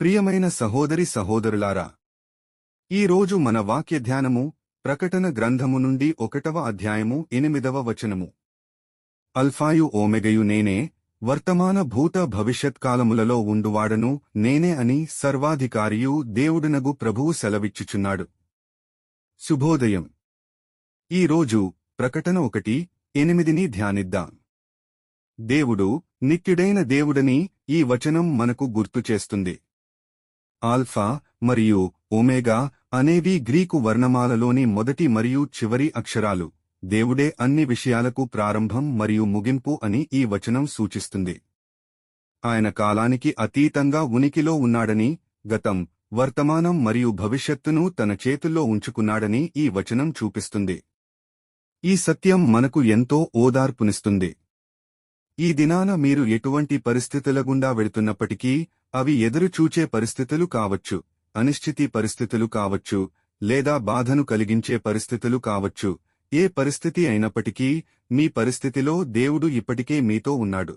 ప్రియమైన సహోదరి సహోదరులారా ఈ రోజు మన వాక్య ధ్యానము ప్రకటన గ్రంథము నుండి ఒకటవ అధ్యాయము ఎనిమిదవ వచనము. అల్ఫాయు ఓమెగయు నేనే వర్తమాన భూత భవిష్యత్ కాలములలో ఉండువాడను నేనే అని సర్వాధికారియు దేవుడునగు ప్రభువు సెలవిచ్చుచున్నాడు. శుభోదయం. ఈ రోజు ప్రకటన ఒకటి ఎనిమిదిని ధ్యానిద్దాం. దేవుడు నిత్యుడైన దేవుడని ఈ వచనం మనకు గుర్తు చేస్తుంది. ఆల్ఫా మరియు ఒమేగా అనేవి గ్రీకు వర్ణమాలలోని మొదటి మరియు చివరి అక్షరాలు. దేవుడే అన్ని విషయాలకు ప్రారంభం మరియు ముగింపు అని ఈ వచనం సూచిస్తుంది. ఆయన కాలానికి అతీతంగా ఉనికిలో ఉన్నాడని గతం వర్తమానం మరియు భవిష్యత్తును తన చేతుల్లో ఉంచుకున్నాడని ఈ వచనం చూపిస్తుంది. ఈ సత్యం మనకు ఎంతో ఓదార్పునిస్తుంది. ఈ దినాన మీరు ఎటువంటి పరిస్థితుల గుండా వెళుతున్నప్పటికీ అవి ఎదురుచూచే పరిస్థితులు కావచ్చు అనిశ్చితి పరిస్థితులు కావచ్చు లేదా బాధను కలిగించే పరిస్థితులు కావచ్చు. ఏ పరిస్థితి అయినప్పటికీ మీ పరిస్థితిలో దేవుడు ఇప్పటికే మీతో ఉన్నాడు.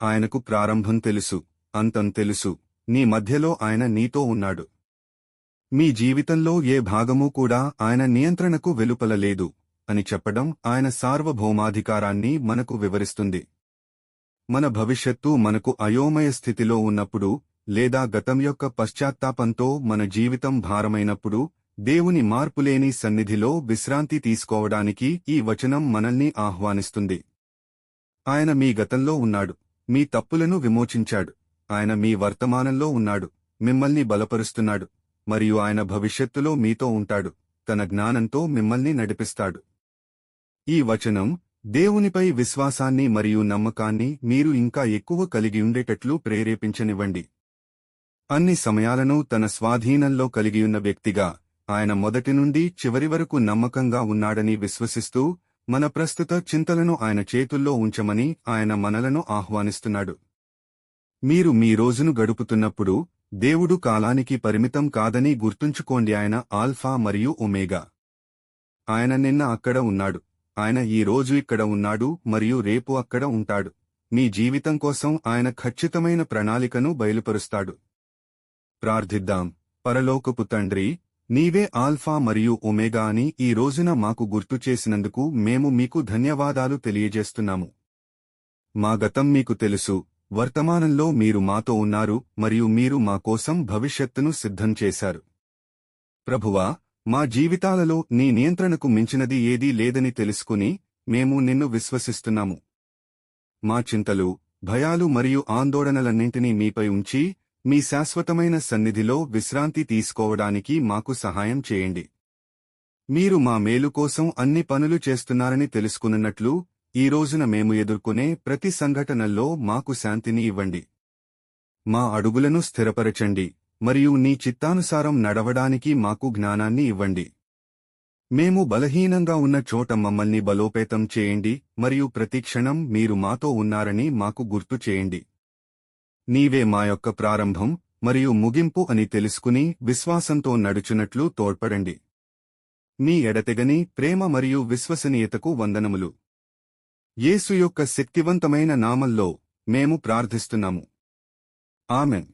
ఆయనకు ప్రారంభం తెలుసు అంతం తెలుసు నీ మధ్యలో ఆయన నీతో ఉన్నాడు. మీ జీవితంలో ఏ భాగమూ కూడా ఆయన నియంత్రణకు వెలుపల లేదు. అని చెప్పడం ఆయన సార్వభౌమాధికారాన్ని మనకు వివరిస్తుంది. మన భవిష్యత్తు మనకు అయోమయ స్థితిలో ఉన్నప్పుడు లేదా గతం యొక్క పశ్చాత్తాపంతో మన జీవితం భారమైనప్పుడు దేవుని మార్పులేని సన్నిధిలో విశ్రాంతి తీసుకోవడానికి ఈ వచనం మనల్ని ఆహ్వానిస్తుంది. ఆయన మీ గతంలో ఉన్నాడు. మీ తప్పులను విమోచించాడు. ఆయన మీ వర్తమానంలో ఉన్నాడు. మిమ్మల్ని బలపరుస్తున్నాడు. మరియు ఆయన భవిష్యత్తులో మీతో ఉంటాడు. తన జ్ఞానంతో మిమ్మల్ని నడిపిస్తాడు. ఈ వచనం దేవునిపై విశ్వాసాన్ని మరియు నమ్మకాన్ని మీరు ఇంకా ఎక్కువ కలిగి ఉండేటట్లు ప్రేరేపించనివ్వండి. అన్ని సమయాలను తన స్వాధీనంలో కలిగియున్న వ్యక్తిగా ఆయన మొదటి నుండి చివరి వరకు నమ్మకంగా ఉన్నాడని విశ్వసిస్తూ మన ప్రస్తుత చింతలను ఆయన చేతుల్లో ఉంచమని ఆయన మనలను ఆహ్వానిస్తున్నాడు. మీరు మీ రోజును గడుపుతున్నప్పుడు దేవుడు కాలానికి పరిమితం కాదని గుర్తుంచుకోండి ఆయన ఆల్ఫా మరియు ఒమేగా. ఆయన నిన్న అక్కడ ఉన్నాడు. ఆయన ఈ రోజు ఇక్కడ ఉన్నాడు మరియు రేపు అక్కడ ఉంటాడు. మీ జీవితం కోసం ఆయన ఖచ్చితమైన ప్రణాళికను బయలుపరుస్తాడు. ప్రార్థిద్దాం. పరలోకపు తండ్రి నీవే ఆల్ఫా మరియు ఒమేగా అని ఈ రోజున మాకు గుర్తు చేసినందుకు మేము మీకు ధన్యవాదాలు తెలియజేస్తున్నాము. మా గతం మీకు తెలుసు. వర్తమానంలో మీరు మాతో ఉన్నారు మరియు మీరు మా కోసం భవిష్యత్తును సిద్ధం చేశారు. ప్రభువా మా జీవితాలలో నీ నియంత్రణకు మించినది ఏదీ లేదని తెలుసుకుని మేము నిన్ను విశ్వసిస్తున్నాము. మా చింతలు భయాలు మరియు ఆందోళనలన్నింటినీ మీపై ఉంచి మీ శాశ్వతమైన సన్నిధిలో విశ్రాంతి తీసుకోవడానికి మాకు సహాయం చేయండి. మీరు మా మేలు కోసం అన్ని పనులు చేస్తున్నారని తెలుసుకున్నట్లు ఈ రోజున మేము ఎదుర్కొనే ప్రతి సంఘటనల్లో మాకు శాంతిని ఇవ్వండి. మా అడుగులను స్థిరపరచండి. మరియు నీ చిత్తానుసారం నడవడానికి మాకు జ్ఞానాన్ని ఇవ్వండి. మేము బలహీనంగా ఉన్న చోట మమ్మల్ని బలోపేతం చేయండి మరియు ప్రతిక్షణం మీరు మాతో ఉన్నారని మాకు గుర్తు చేయండి. నీవే మా యొక్క ప్రారంభం మరియు ముగింపు అని తెలుసుకుని విశ్వాసంతో నడుచునట్లు తోడ్పడండి. మీ ఎడతెగని ప్రేమ మరియు విశ్వసనీయతకు వందనములు. యేసు యొక్క శక్తివంతమైన నామంలో మేము ప్రార్థిస్తున్నాము. ఆమెన్.